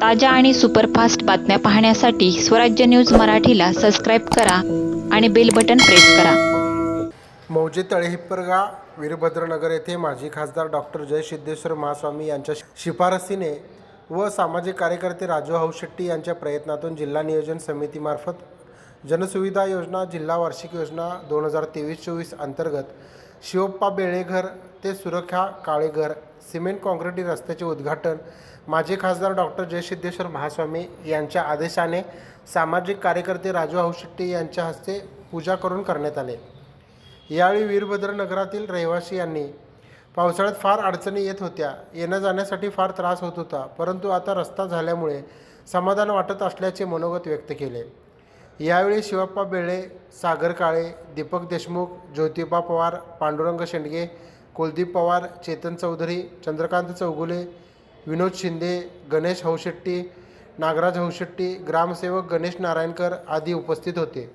ताज्या आणि सुपरफास्ट बातम्या पाहण्यासाठी स्वराज्य न्यूज मराठीला सबस्क्राईब करा आणि बेल बटन प्रेस करा. मौजे तळेहिप्परगा वीरभद्रनगर येथे माजी खासदार डॉक्टर जय सिद्धेश्वर महास्वामी यांच्या शिफारसीने व सामाजिक कार्यकर्ते राजू हाऊशेट्टी यांच्या प्रयत्नातून जिल्हा नियोजन समितीमार्फत जनसुविधा योजना जिल्हा वार्षिक योजना दोन हजार तेवीस चोवीस अंतर्गत शिवप्पा बेळेघर ते सुरक्षा काळेघर सिमेंट काँक्रिटी रस्त्याचे उद्घाटन माजी खासदार डॉक्टर जयसिद्धेश्वर महास्वामी यांच्या आदेशाने सामाजिक कार्यकर्ते राजू हाऊशेट्टी यांच्या हस्ते पूजा करून करण्यात आले. यावेळी वीरभद्र नगरातील रहिवासी यांनी पावसाळ्यात फार अडचणी येत होत्या. येण्या जाण्यासाठी फार त्रास होत होता परंतु आता रस्ता झाल्यामुळे समाधान वाटत असल्याचे मनोगत व्यक्त केले. यावेळी शिवप्पा बेळे सागर काळे दीपक देशमुख ज्योतिबा पवार पांडुरंग शेंडगे कुलदीप पवार चेतन चौधरी चंद्रकांत चौगुले विनोद शिंदे गणेश हौशेट्टी नागराज हौशेट्टी ग्रामसेवक गणेश नारायणकर आदी उपस्थित होते.